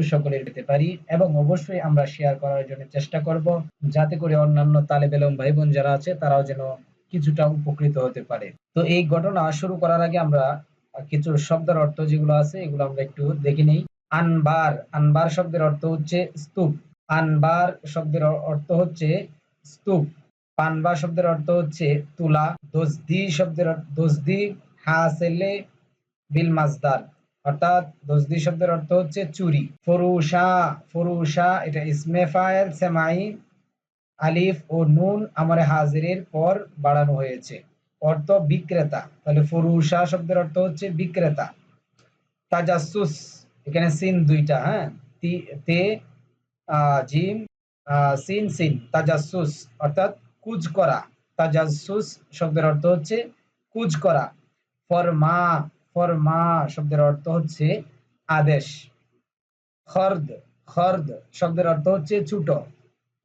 সকলের পেতে পারি এবং অবশ্যই আমরা শেয়ার করার জন্য চেষ্টা করব যাতে করে অন্যান্য তালেব ইলম ভাই বোন যারা আছে তারাও যেন কিছুটা উপকৃত হতে পারে। তো এই ঘটনা শুরু করার আগে আমরা কিছু শব্দের অর্থ যেগুলো আছে এগুলো আমরা একটু দেখে নেই। আনবার আনবার শব্দের অর্থ হচ্ছে স্তূপ। আনবার শব্দের অর্থ হচ্ছে স্তূপ। পানবা শব্দের অর্থ হচ্ছে তুলা। দোজদি শব্দের অর্থ- দোজদি হাসেলে বিল মাজদার অর্থাৎ দোজদি শব্দের অর্থ হচ্ছে চুরি। ফরুশা ফরুশা, এটা ইসমে ফায়েল সেমাই আলিফ ও নুন আমার হাজিরের পর বাড়ানো হয়েছে। অর্থ বিক্রেতা। তাহলে ফরুশা শব্দের অর্থ হচ্ছে বিক্রেতা। তাজাসুস, এখানে সিন দুইটা হ্যাঁ? তে জিম সিন সিন। তাজাসুস, অর্থাৎ কুজ করা। তাজাসুস শব্দের অর্থ হচ্ছে কুজ করা। ফরমা ফরমা শব্দের অর্থ হচ্ছে আদেশ। খর্দ খর্দ শব্দের অর্থ হচ্ছে ছোট।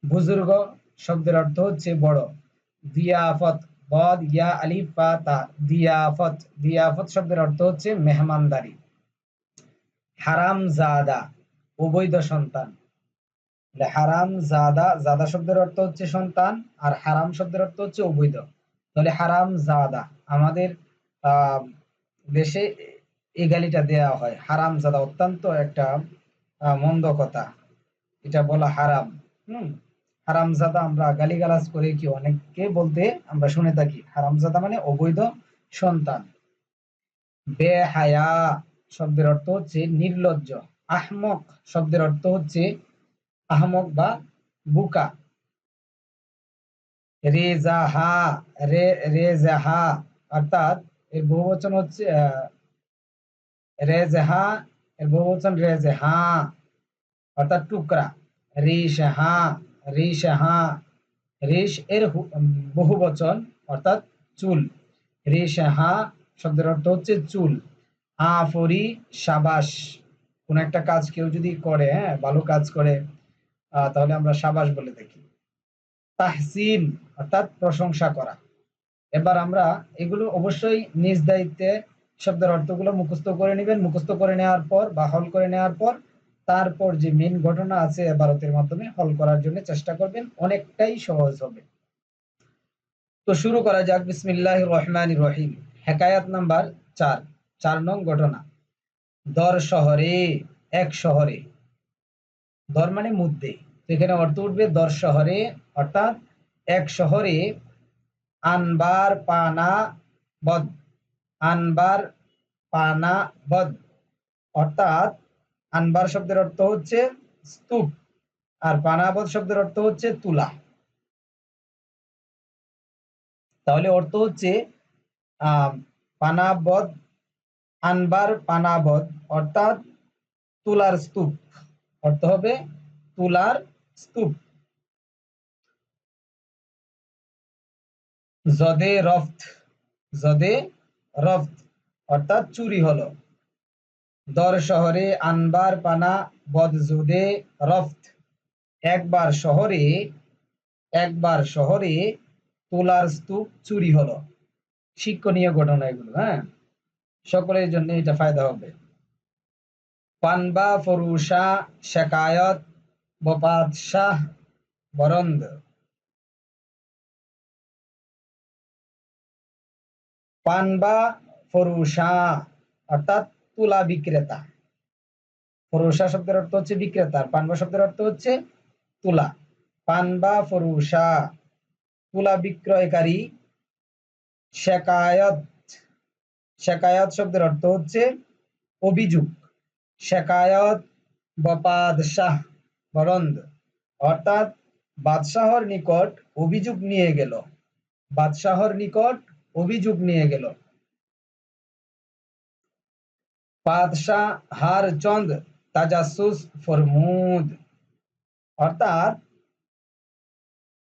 বুজুর্গ শব্দের অর্থ হচ্ছে বড়। দিয়াফত বদ ইয়া আলিফ ফা তা। দিয়াফত দিয়াফত শব্দের অর্থ হচ্ছে মেহমানদারি। হারাম জাদা অবৈধ সন্তান। হারাম জাদা জাদা শব্দের অর্থ হচ্ছে সন্তান আর হারাম শব্দের অর্থ হচ্ছে অবৈধ। তাহলে হারাম জাদা আমাদের আহ, দেশে এই গালিটা দেয়া হয়। হারাম জাদা অত্যন্ত একটা মন্দ কথা। এটা বলা হারাম। হুম? হারামজাদা আমরা গালিগালাজ করে কি অনেককে বলতে আমরা শুনে থাকি। হারামজাদা মানে অবৈধ সন্তান। বেহায়া শব্দের অর্থ হচ্ছে নির্লজ্জ। আহমক শব্দের অর্থ হচ্ছে আহমক বা বুকা। রেজাহা, রে, রেজাহা অর্থাৎ এর বহুবচন হচ্ছে রেজহা এর বহুবচন রেজহা অর্থাৎ টুকরা। রিশহা রিশহা রিশ এর বহুবচন অর্থাৎ চুল। রিশহা শব্দের অর্থ হচ্ছে চুল। আফরি সাবাস। কোন একটা কাজ কেউ যদি করে হ্যাঁ ভালো কাজ করে তাহলে আমরা সাবাস বলে থাকি। তাহসিন, অর্থাৎ প্রশংসা করা। এবার আমরা এগুলো অবশ্যই নিজ দায়িত্বে শব্দের অর্থগুলো মুখস্থ করে নেবেন। মুখস্থ করে নেওয়ার পর বা হল করে নেওয়ার পর তারপর যে মেন ঘটনা আছে ভারতের মাধ্যমে হল করার জন্য চেষ্টা করবেন। অনেকটাই সহজ হবে। তো শুরু করা যাক। বিসমিল্লাহ রহমান রহিম। হেকায়াত নাম্বার চার। চার নং ঘটনা। দর শহরে, এক শহরে। দর মানে মধ্যে এখানে অর্থ উঠবে দর শহরে, অর্থাৎ এক শহরে আনবার পানা বদ। আনবার পানা বদ। অর্থাৎ আনবার শব্দের অর্থ হচ্ছে স্তূপ, আর পানাবদ শব্দের অর্থ হচ্ছে তুলা। তাহলে অর্থ হচ্ছে পানাবদ আনবার পানাবদ অর্থাৎ তুলার স্তূপ। অর্থ হবে তুলার স্তূপ। জদে রফত জদে রফত অর্থাৎ চুরি হলো। দর শহরে আনবার পানা বদজুদে রফত একবার শহরে একবার শহরে তোলার স্তূপ চুরি হলো। শিক্ষণীয় ঘটনা এগুলো হ্যাঁ? সকলের জন্য এটা ফায়দা হবে। পানবা ফরুষা, শেকায়ত বপাদশাহ বরন্দ। পানবা ফরুষা, অর্থাৎ তুলা বিক্রেতা। ফরুষা শব্দের অর্থ হচ্ছে বিক্রেতা, আর পানবা শব্দের অর্থ হচ্ছে তুলা। পানবা ফরুষা, তুলা বিক্রয়কারী শেকায়ত। শেকায়ত শব্দের অর্থ হচ্ছে অভিযোগ। শেকায়ত বপাদশাহ বরন্দ। অর্থাৎ বাদশাহর নিকট অভিযোগ নিয়ে গেল। বাদশাহর নিকট অভিযোগ নিয়ে গেল। বাদশাহ হার চন্দ তাজাসুস ফরমুদ অর্থাৎ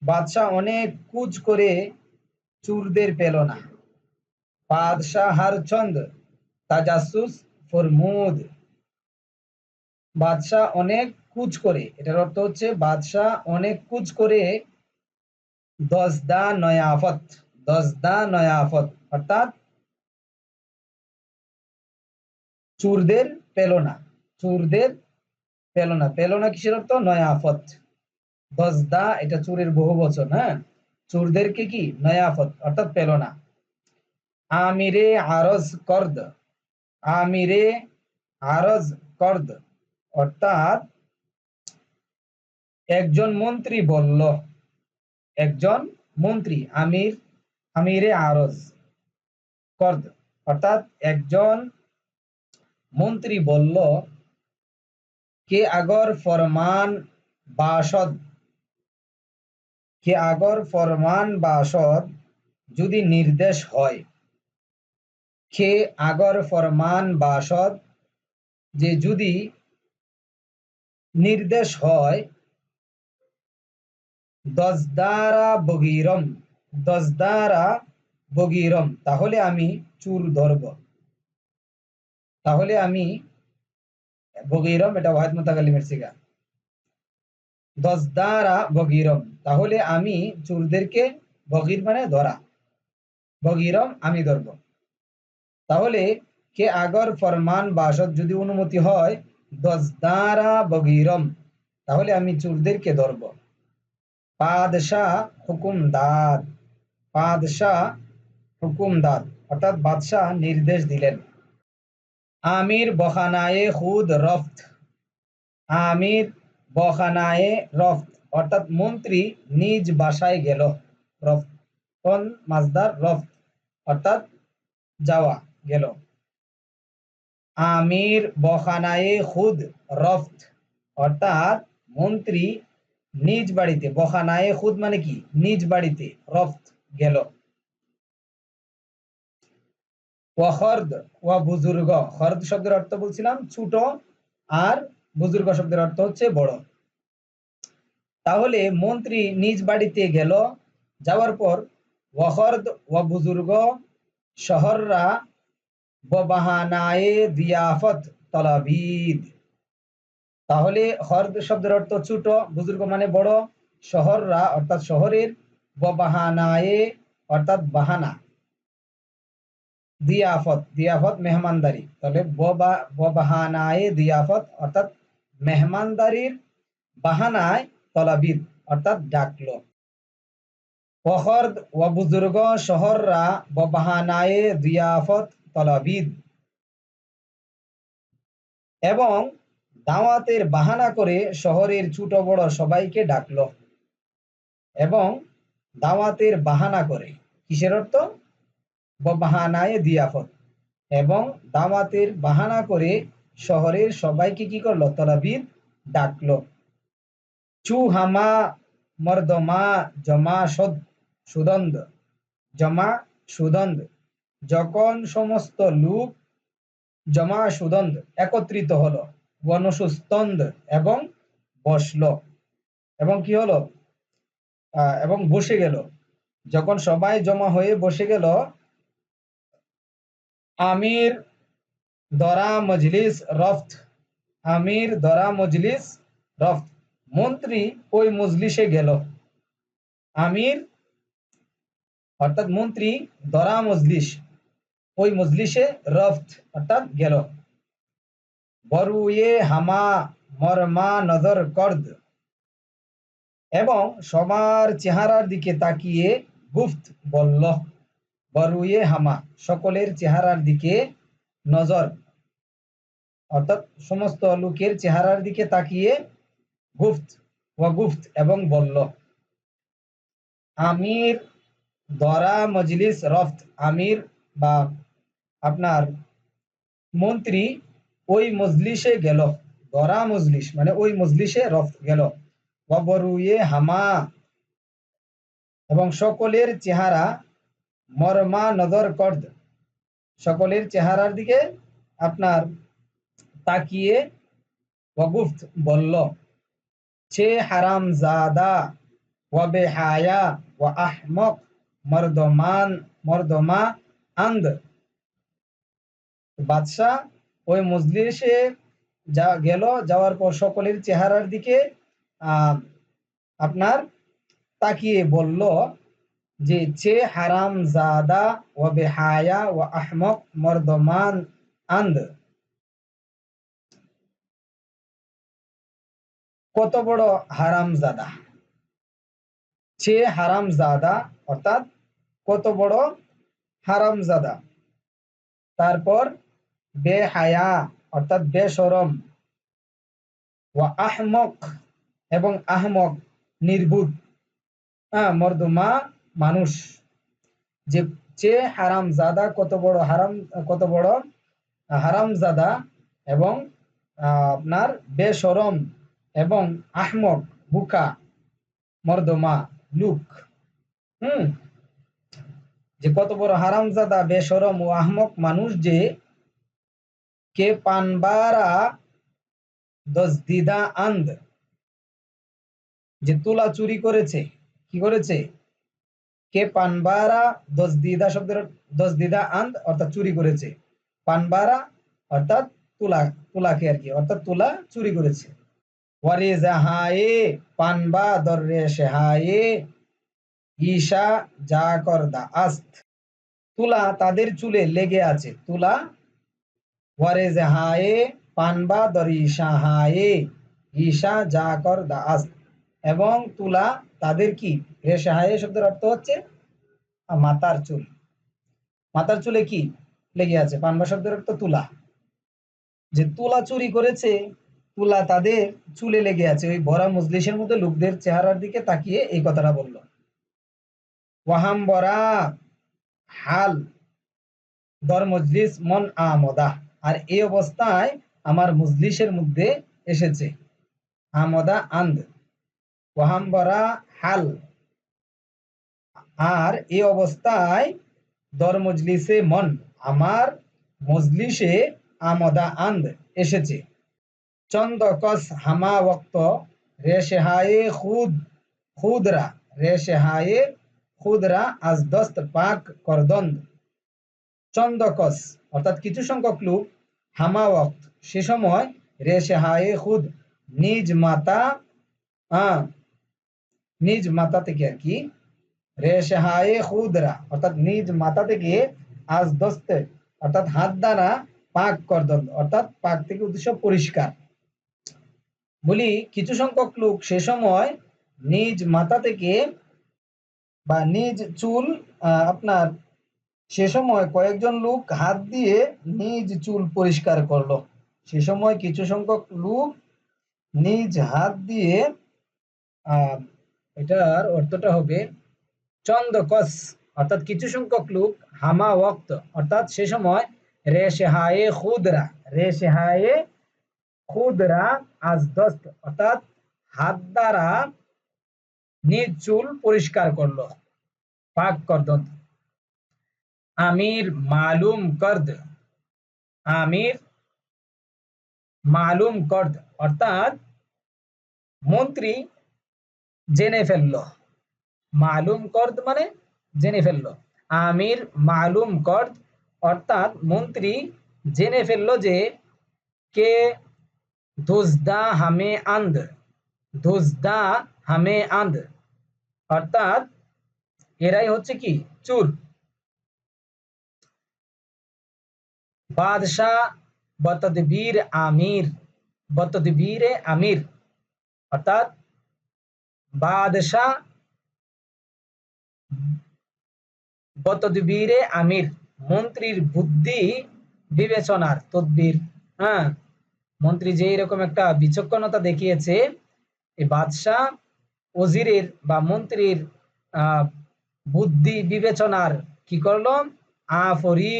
বাদশাহ অনেক কুচ করে চুরদের পেল না। বাদশাহ হারচন্দ তাজাসুস ফরমুদ বাদশাহ অনেক কুচ করে, এটার অর্থ হচ্ছে বাদশাহ অনেক কুচ করে দশদা নয়াফত। দশদা নয়াফত অর্থাৎ চুরদের পেল না চুরদের পেল না পেল না কিসের অর্থ? নয়াফত দশদা, এটা চুরের বহু বচন হ্যাঁ? চুরদেরকে কি নয়াফত অর্থাৎ পেল না আমিরে আরজ কর্দ। আমিরে আরজ কর্দ। অর্থাৎ একজন মন্ত্রী বলল, একজন মন্ত্রী, আমির আমিরে আরজ কর্দ অর্থাৎ একজন মন্ত্রী বলল, কে আগর ফরমান বাসদ? কে আগর ফরমান বাসদ যদি নির্দেশ হয়? কে আগর ফরমান বাসদ যে যদি নির্দেশ হয়? দশদারা বগিরম। দশদারা বগিরম, তাহলে আমি চুর ধরব। তাহলে আমি বগিরম, এটা ওয়াহিদ মুতাকাল্লিমের সিগা। দশদারা বগিরম, তাহলে আমি চুরদেরকে বগির মানে ধরা। বগিরম, আমি ধরব। তাহলে কে আগর ফরমান বাসদ যদি অনুমতি হয় দশদারা বগিরম, তাহলে আমি চুরদেরকে ধরব। পাদশাহ হুকুমদার। পাদশাহ হুকুমদার, অর্থাৎ বাদশাহ নির্দেশ দিলেন। আমির বখানায়ে খুদ রফত। আমির বখানায়ে রফত, অর্থাৎ মন্ত্রী নিজ বাসায় গেল। রফতন মাজদার রফত, অর্থাৎ যাওয়া গেল। আমির বখানায়ে খুদ রফত, অর্থাৎ মন্ত্রী নিজ বাড়িতে। বখানায়ে খুদ মানে কি? নিজ বাড়িতে, রফত। গেল। ওয়াখর্দ ওয়া বুজুর্গ। খর্দ শব্দের অর্থ বলছিলাম ছোট আর বুজুর্গ শব্দের অর্থ হচ্ছে বড়। তাহলে মন্ত্রী নিজ বাড়িতে গেল, যাওয়ার পর ওয়াখর্দ ওয়া বুজুর্গ শহররা তাহলে হর্দ শব্দের অর্থ ছোট, বুজুর্গ মানে বড়। শহররা, অর্থাৎ শহরের ববাহানায়ে, অর্থাৎ বাহানা। দিয়াফত দিয়াফত মেহমানদারি। তাহলে ববাহানায়ে দিয়াফত, অর্থাৎ মেহমানদারির বাহানায় তলাবিদ, অর্থাৎ ও বুজুর্গ শহররা ববাহানায়ে দিয়াফত, তলাবিদ। এবং দাওয়াতের বাহানা করে শহরের ছোট বড় সবাইকে ডাকলো। এবং দাওয়াতের বাহানা করে। কিসের অর্থ? বাহানায় দিয়াফত। এবং দাওয়াতের বাহানা করে শহরের সবাইকে কি করল? তলাবিদ ডাকলো। চু হামা মর্দমা জমা সদ সুদন্দ। জমা সুদন্দ। যখন সমস্ত লোক জমা সুদন্দ একত্রিত হলো গণসুস্তন্দ এবং বসল। এবং কি হলো? এবং বসে গেল। যখন সবাই জমা হয়ে বসে গেল, আমির দরা মজলিস রফত, আমির দরা মজলিস রফত। মন্ত্রী ওই মজলিসে গেল। আমির, অর্থাৎ মন্ত্রী দরা মজলিস, ওই মজলিসে রফত অর্থাৎ গেল। বরুয়ে হামা মরমা নজর করদ। এবং সবার চেহারার দিকে তাকিয়ে গুফত বলল বরুয়ে হামা, সকলের চেহারার দিকে নজর। অর্থাৎ সমস্ত লোকের চেহারার দিকে তাকিয়ে গুফত, ওয়া গুফত এবং বলল, আমির দরা মজলিস রফত, আমির বা আপনার মন্ত্রী ওই মজলিসে গেল দরা মজলিস মানে ওই মজলিসে রফত গেল। ববরুয়ে হামা। এবং সকলের চেহারা মরমা নজর করদ। সকলের চেহারার দিকে আপনার তাকিয়ে ওয়াগুফত বলল, সে হারাম জাদা ওয়া বেহায়া ওয়া আহমক, মর্দমান, মর্দমা, আন্দ। বাদশাহ ওই মজলিসে যা গেল, যাওয়ার পর সকলের চেহারার দিকে আপনার তাকিয়ে বলল যে চে হারাম জাদা ও বেহায়া ও আহমক মর্দমান আন্দ। কত বড় হারাম জাদা চে হারাম জাদা অর্থাৎ কত বড় হারাম জাদা তারপর বেহায়া, অর্থাৎ বেসরম ও আহমক এবং আহমক, নির্বুধ। মর্দমা মানুষ। যে যে হারাম জাদা কত বড় হারাম, কত বড় হারাম জাদা এবং আপনার বেসরম এবং আহমক, বুকা, মর্দমা, লুক। হুম? যে কত বড় হারামজাদা বেসরম ও আহমক মানুষ যে কে পানবারা দশদিদা আন্দ। যে তুলা চুরি করেছে, কি করেছে? কে পানবারা দশদিদা শব্দের দশদিদা আন্দ অর্থাৎ চুরি করেছে। পানবারা, অর্থাৎ তুলা, তুলাকে আর কি, অর্থাৎ তুলা চুরি করেছে। ওয়ারে জাহায়ে, পানবা দর্রে শেহায়ে, ঈশা যা করদা আস্ত। তুলা তাদের চুলে লেগে আছে, তুলা। ওয়ারে জাহায়ে, পানবা দরি শাহায়ে ঈশা যা করদা আস্ত। এবং তুলা তাদের কি? রেশাহায়ে শব্দের অর্থ হচ্ছে মাতার চুল। মাতার চুলে কি? লেগে আছে। পানবা শব্দের অর্থ তুলা। যে তুলা চুরি করেছে, তুলা তাদের চুলে লেগে আছে। ওই ভরা মজলিসের মধ্যে লোকদের চেহারার দিকে তাকিয়ে এই কথাটা বলল। ওয়াহাম বরা হাল দর মজলিস মন আমদা। আর এই অবস্থায় আমার মজলিসের মধ্যে এসেছে। আমদা আন্দ। ওয়াহাম বরা হাল। আর এই অবস্থায় দর মজলিসে মন, আমার মজলিসে আমদা আন্দ এসেছে। চন্দকস হামা ওক্ত রেশেহায়ে খুদ, খুদরা রেশেহায়ে খুদরা আজ দস্ত পাক করদন্দ। চন্দকস, অর্থাৎ কিছু সংখ্যক লোক, হামা ওক্ত সে সময় রেশেহায়ে খুদ, নিজ মাতা নিজ মাতা থেকে আর কি রেশেহায়ে খুদরা, অর্থাৎ নিজ মাতা থেকে আজ দস্তে, অর্থাৎ হাত দ্বারা পাক করদন্দ অর্থাৎ পাক থেকে উদ্দেশ্য পরিষ্কার। বলি, কিছু সংখ্যক লোক সে সময় নিজ মাথা থেকে বা নিজ চুল আপনার সে সময় কয়েকজন লোক হাত দিয়ে নিজ চুল পরিষ্কার করল। সে সময় কিছু সংখ্যক লোক নিজ হাত দিয়ে এটার অর্থটা হবে চন্দকস, অর্থাৎ কিছু সংখ্যক লোক, হামা ওক্ত অর্থাৎ সে সময় রেশেহায়ে খুদরা রেশেহায়ে খুদরা আজদস্ত, অর্থাৎ হাত দ্বারা নিজ চুল পরিষ্কার করল, পাক করদ আমির মালুম করদ, আমির মালুম করদ, অর্থাৎ মন্ত্রী জেনে ফেলল। মালুম করদ মানে জেনে ফেলল। আমির মালুম করদ, অর্থাৎ মন্ত্রী, জেনে ফেলল যে কে ধুজদা হামে আন্ধ ধুজদা হামে আন্ধ অর্থাৎ এরাই হচ্ছে কি? চুর। বাদশাহ বতদবীর আমির বতদবীর আমির, অর্থাৎ বাদশাহ বতদবীরে আমির, মন্ত্রীর বুদ্ধি বিবেচনার তদ্বির। হ্যাঁ মন্ত্রী যে এরকম একটা বিচক্ষণতা দেখিয়েছে, এই বাদশাহ ওজিরের বা মন্ত্রীর বুদ্ধি বিবেচনার কি করল? আফরি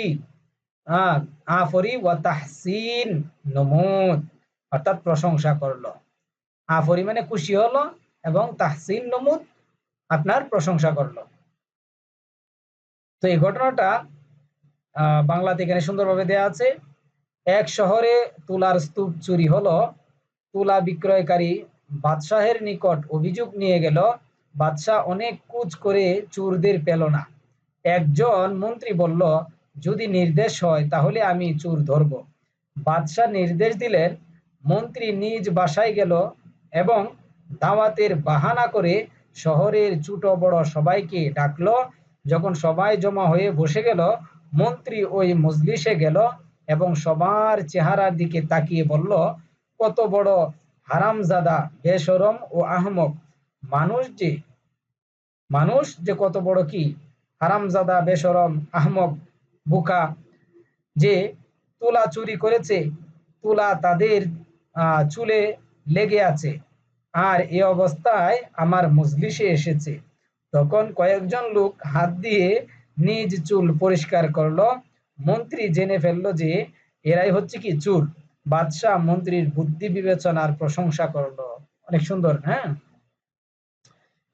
আফরি ও তাহসিন নমুদ অর্থাৎ প্রশংসা করল। আফরি মানে খুশি হলো এবং তাহসিন নমুদ আপনার প্রশংসা করল। তো এই ঘটনাটা বাংলাতে এখানে সুন্দরভাবে দেয়া আছে। এক শহরে তুলার স্তূপ চুরি হলো, তুলা বিক্রয়কারী বাদশাহের নিকট অভিযোগ নিয়ে গেল, বাদশাহ অনেক কুচ করে চোরদের পেল না। একজন মন্ত্রী বলল, যদি নির্দেশ হয় তাহলে আমি চোর ধরব। বাদশাহ নির্দেশ দিলেন, মন্ত্রী নিজ বাসায় গেল এবং দাওয়াতের বাহানা করে শহরের ছোট বড় সবাইকে ডাকলো। যখন সবাই জমা হয়ে বসে গেল, মন্ত্রী ওই মজলিসে গেল এবং সবার চেহারার দিকে তাকিয়ে বলল, কত বড় হারামজাদা, বেশরম ও আহমক। মানুষ যে মানুষ যে কত বড় কি? হারামজাদা, বেশরম, আহমক, বুকা যে তুলা চুরি করেছে, তুলা তাদের চুলে লেগে আছে। আর এ অবস্থায় আমার মজলিসে এসেছে। তখন কয়েকজন লোক হাত দিয়ে নিজ চুল পরিষ্কার করল। মন্ত্রী জেনে ফেলল যে এরাই হচ্ছে কি চুর বাদশাহ মন্ত্রীর বুদ্ধি বিবেচনার প্রশংসা করল। অনেক সুন্দর হ্যাঁ?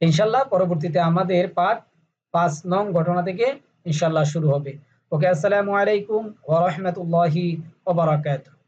ইনশাল্লাহ পরবর্তীতে আমাদের পাঠ পাঁচ নং ঘটনা থেকে ইনশাল্লাহ শুরু হবে। ওকে, আসসালামু আলাইকুম ওয়া রাহমাতুল্লাহি ওয়া বারাকাতুহু।